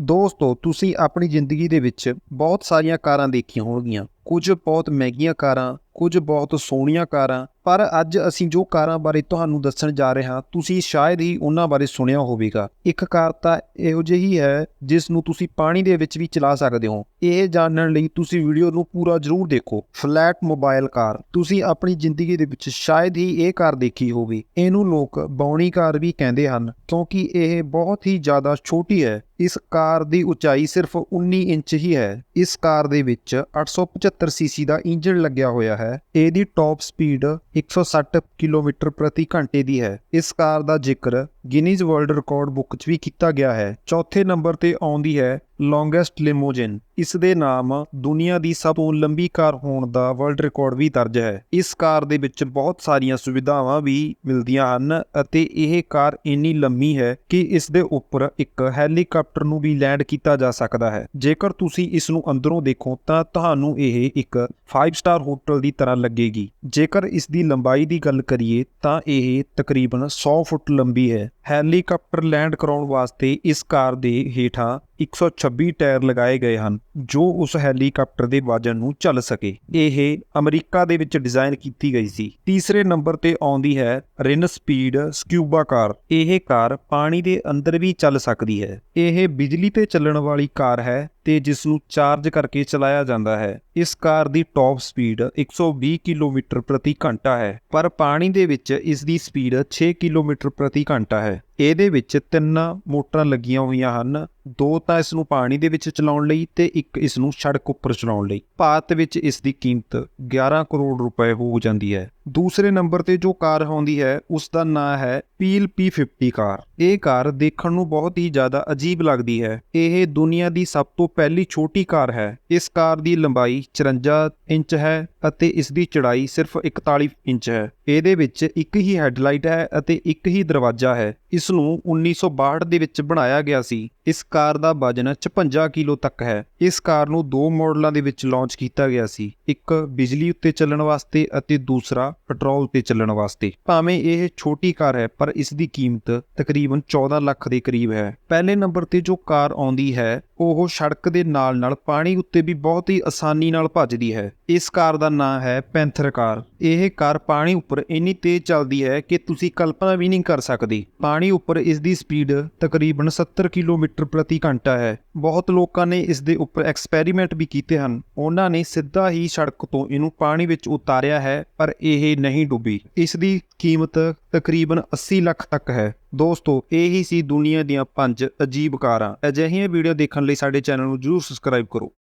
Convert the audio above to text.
ਦੋਸਤੋ ਤੁਸੀਂ ਆਪਣੀ ਜ਼ਿੰਦਗੀ ਦੇ ਵਿੱਚ ਬਹੁਤ ਸਾਰੀਆਂ ਕਾਰਾਂ ਦੇਖੀਆਂ ਹੋਣਗੀਆਂ। ਕੁਝ ਬਹੁਤ ਮਹਿੰਗੀਆਂ ਕਾਰਾਂ, ਕੁਝ ਬਹੁਤ ਸੋਹਣੀਆਂ ਕਾਰਾਂ, ਪਰ ਅੱਜ ਅਸੀਂ ਜੋ ਕਾਰਾਂ ਬਾਰੇ ਤੁਹਾਨੂੰ ਦੱਸਣ ਜਾ ਰਹੇ ਹਾਂ, ਤੁਸੀਂ ਸ਼ਾਇਦ ਹੀ ਉਹਨਾਂ ਬਾਰੇ ਸੁਣਿਆ ਹੋਵੇਗਾ। ਇੱਕ ਕਾਰ ਤਾਂ ਇਹੋ ਜਿਹੀ ਹੈ, ਜਿਸ ਨੂੰ ਤੁਸੀਂ ਪਾਣੀ ਦੇ ਵਿੱਚ ਵੀ ਚਲਾ ਸਕਦੇ ਹੋ। ਇਹ ਜਾਣਨ ਲਈ ਤੁਸੀਂ ਵੀਡੀਓ ਨੂੰ ਪੂਰਾ ਜ਼ਰੂਰ ਦੇਖੋ। Flat mobile car. ਤੁਸੀਂ ਆਪਣੀ ਜ਼ਿੰਦਗੀ ਦੇ ਵਿੱਚ ਸ਼ਾਇਦ ਹੀ ਇਹ ਕਾਰ ਦੇਖੀ ਹੋਵੇ। ਇਹਨੂੰ ਲੋਕ ਬੌਣੀ ਕਾਰ ਵੀ ਕਹਿੰਦੇ ਹਨ, ਕਿਉਂਕਿ ਇਹ ਬਹੁਤ ਹੀ ਜ਼ਿਆਦਾ ਛੋਟੀ ਹੈ। ਇਸ ਕਾਰ ਦੀ ਉਚਾਈ ਸਿਰਫ 19 ਇੰਚ ਹੀ ਹੈ। ਇਸ ਕਾਰ ਦੇ ਵਿੱਚ 875 ਸੀਸੀ ਦਾ ਇੰਜਨ ਲੱਗਿਆ ਹੋਇਆ ਹੈ। ਇਹਦੀ ਟਾਪ ਸਪੀਡ 160 ਕਿਲੋਮੀਟਰ ਪ੍ਰਤੀ ਘੰਟੇ ਦੀ ਹੈ। ਇਸ ਕਾਰ ਦਾ ਜ਼ਿਕਰ ਗਿਨੀਜ਼ ਵਰਲਡ ਰਿਕਾਰਡ ਬੁੱਕ 'ਚ ਵੀ ਕੀਤਾ ਗਿਆ ਹੈ। ਚੌਥੇ ਨੰਬਰ ਤੇ ਆਉਂਦੀ ਹੈ ਲੌਂਗੈਸਟ ਲਿਮੋਜਿਨ। ਇਸ ਦੇ ਨਾਮ ਦੁਨੀਆ ਦੀ ਸਭ ਤੋਂ ਲੰਬੀ ਕਾਰ ਹੋਣ ਦਾ ਵਰਲਡ ਰਿਕਾਰਡ ਵੀ ਦਰਜ ਹੈ। ਇਸ ਕਾਰ ਦੇ ਵਿੱਚ ਬਹੁਤ ਸਾਰੀਆਂ ਸੁਵਿਧਾਵਾਂ ਵੀ ਮਿਲਦੀਆਂ ਹਨ ਅਤੇ ਇਹ ਕਾਰ ਇੰਨੀ ਲੰਮੀ ਹੈ ਕਿ ਇਸ ਦੇ ਉੱਪਰ ਇੱਕ ਹੈਲੀਕਾਪਟਰ ਨੂੰ ਵੀ ਲੈਂਡ ਕੀਤਾ ਜਾ ਸਕਦਾ ਹੈ। ਜੇਕਰ ਤੁਸੀਂ ਇਸ ਨੂੰ ਅੰਦਰੋਂ ਦੇਖੋ ਤਾਂ ਤੁਹਾਨੂੰ ਇਹ ਇੱਕ 5 ਸਟਾਰ ਹੋਟਲ ਦੀ ਤਰ੍ਹਾਂ ਲੱਗੇਗੀ। ਜੇਕਰ ਇਸ ਦੀ ਲੰਬਾਈ ਦੀ ਗੱਲ ਕਰੀਏ ਤਾਂ ਇਹ ਤਕਰੀਬਨ 100 ਫੁੱਟ ਲੰਬੀ ਹੈ। ਹੈਲੀਕਾਪਟਰ ਲੈਂਡ ਕਰਾਉਣ ਵਾਸਤੇ ਇਸ ਕਾਰ ਦੇ ਹੇਠਾਂ 126 ਟਾਇਰ ਲਗਾਏ ਗਏ ਹਨ, ਜੋ ਉਸ ਹੈਲੀਕਾਪਟਰ ਦੇ ਵਜਨ ਨੂੰ ਚੱਲ ਸਕੇ। ਇਹ ਅਮਰੀਕਾ ਦੇ ਵਿੱਚ ਡਿਜ਼ਾਈਨ ਕੀਤੀ ਗਈ ਸੀ। ਤੀਸਰੇ ਨੰਬਰ ਤੇ ਆਉਂਦੀ ਹੈ ਰਿਨ ਸਪੀਡ ਸਕਿਊਬਾ ਕਾਰ। ਇਹ ਕਾਰ ਪਾਣੀ ਦੇ ਅੰਦਰ ਵੀ ਚੱਲ ਸਕਦੀ ਹੈ। ਇਹ ਬਿਜਲੀ ਤੇ ਚੱਲਣ ਵਾਲੀ ਕਾਰ ਹੈ ਤੇ ਜਿਸ ਨੂੰ ਚਾਰਜ ਕਰਕੇ ਚਲਾਇਆ ਜਾਂਦਾ ਹੈ। ਇਸ ਕਾਰ ਦੀ ਟਾਪ ਸਪੀਡ 120 ਕਿਲੋਮੀਟਰ ਪ੍ਰਤੀ ਘੰਟਾ ਹੈ, ਪਰ ਪਾਣੀ ਦੇ ਵਿੱਚ ਇਸ ਦੀ ਸਪੀਡ 6 ਕਿਲੋਮੀਟਰ ਪ੍ਰਤੀ ਘੰਟਾ ਹੈ। ਇਹਦੇ ਵਿੱਚ ਤਿੰਨ ਮੋਟਰਾਂ ਲੱਗੀਆਂ ਹੋਈਆਂ ਹਨ, ਦੋ ਤਾਂ ਇਸ ਨੂੰ ਪਾਣੀ ਦੇ ਵਿੱਚ ਚਲਾਉਣ ਲਈ ਤੇ ਇੱਕ ਇਸ ਨੂੰ ਸੜਕ ਉੱਪਰ ਚਲਾਉਣ ਲਈ। ਭਾਰਤ ਵਿੱਚ ਇਸ ਦੀ ਕੀਮਤ 11 ਕਰੋੜ ਰੁਪਏ ਹੋ ਜਾਂਦੀ ਹੈ। ਦੂਸਰੇ ਨੰਬਰ ਤੇ ਜੋ ਕਾਰ ਆਉਂਦੀ ਹੈ ਉਸ ਦਾ ਨਾਂ ਹੈ ਪੀਲ P50 ਕਾਰ। ਇਹ ਕਾਰ ਦੇਖਣ ਨੂੰ ਬਹੁਤ ਹੀ ਜ਼ਿਆਦਾ ਅਜੀਬ ਲੱਗਦੀ ਹੈ। ਇਹ ਦੁਨੀਆ ਦੀ ਸਭ ਤੋਂ ਪਹਿਲੀ ਛੋਟੀ ਕਾਰ ਹੈ। ਇਸ ਕਾਰ ਦੀ ਲੰਬਾਈ 54 ਇੰਚ ਹੈ ਅਤੇ ਇਸ ਦੀ ਚੌੜਾਈ ਸਿਰਫ 41 ਇੰਚ ਹੈ। ਇਹਦੇ ਵਿੱਚ ਇੱਕ ਹੀ ਹੈਡਲਾਈਟ ਹੈ ਅਤੇ ਇੱਕ ਹੀ ਦਰਵਾਜ਼ਾ ਹੈ। ਇਸ ਨੂੰ 1962 ਦੇ ਵਿੱਚ ਬਣਾਇਆ ਗਿਆ ਸੀ। ਇਸ ਕਾਰ ਦਾ ਵਜ਼ਨ 56 ਕਿਲੋ ਤੱਕ ਹੈ। ਇਸ ਕਾਰ ਨੂੰ ਦੋ ਮਾਡਲਾਂ ਦੇ ਵਿੱਚ ਲਾਂਚ ਕੀਤਾ ਗਿਆ ਸੀ। ਇੱਕ ਬਿਜਲੀ ਉੱਤੇ ਚੱਲਣ ਵਾਸਤੇ ਅਤੇ ਦੂਸਰਾ ਪੈਟਰੋਲ ਤੇ ਚੱਲਣ ਵਾਸਤੇ। ਭਾਵੇਂ ਇਹ ਛੋਟੀ ਕਾਰ ਹੈ, ਪਰ ਇਸ ਦੀ ਕੀਮਤ ਤਕਰੀਬਨ ਤਕਰੀਬਨ 14 ਲੱਖ ਦੇ ਕਰੀਬ ਹੈ। ਪਹਿਲੇ ਨੰਬਰ ਤੇ ਜੋ ਕਾਰ ਆਉਂਦੀ ਹੈ ਉਹ ਸੜਕ ਦੇ ਨਾਲ-ਨਾਲ ਪਾਣੀ ਉੱਤੇ ਵੀ ਬਹੁਤ ਹੀ ਆਸਾਨੀ ਨਾਲ ਭੱਜਦੀ ਹੈ। ਇਸ ਕਾਰ ਦਾ ਨਾਮ ਹੈ ਪੈਂਥਰ ਕਾਰ। ਇਹ ਕਾਰ ਪਾਣੀ ਉੱਪਰ ਇੰਨੀ ਤੇਜ਼ ਚੱਲਦੀ ਹੈ ਕਿ ਤੁਸੀਂ ਕਲਪਨਾ ਵੀ ਨਹੀਂ ਕਰ ਸਕਦੇ। ਪਾਣੀ ਉੱਪਰ ਇਸ ਦੀ ਸਪੀਡ ਤਕਰੀਬਨ 70 ਕਿਲੋਮੀਟਰ ਪ੍ਰਤੀ ਘੰਟਾ ਹੈ। ਬਹੁਤ ਲੋਕਾਂ ਨੇ ਇਸ ਦੇ ਉੱਪਰ ਐਕਸਪੈਰੀਮੈਂਟ ਵੀ ਕੀਤੇ ਹਨ। ਉਹਨਾਂ ਨੇ ਸਿੱਧਾ ਹੀ ਸੜਕ ਤੋਂ ਇਹਨੂੰ ਪਾਣੀ ਵਿੱਚ ਉਤਾਰਿਆ ਹੈ, ਪਰ ਇਹ ਨਹੀਂ ਡੁੱਬੀ। ਇਸ ਦੀ ਕੀਮਤ ਤਕਰੀਬਨ 80 ਲੱਖ ਤੱਕ ਹੈ। ਦੋਸਤੋ, ਇਹ ਹੀ ਸੀ ਦੁਨੀਆ ਦੀਆਂ ਪੰਜ ਅਜੀਬ ਕਾਰਾਂ। ਅਜਿਹੀਆਂ ਵੀਡੀਓ ਦੇਖਣ ਲਈ ਸਾਡੇ ਚੈਨਲ ਨੂੰ ਜਰੂਰ ਸਬਸਕ੍ਰਾਈਬ ਕਰੋ।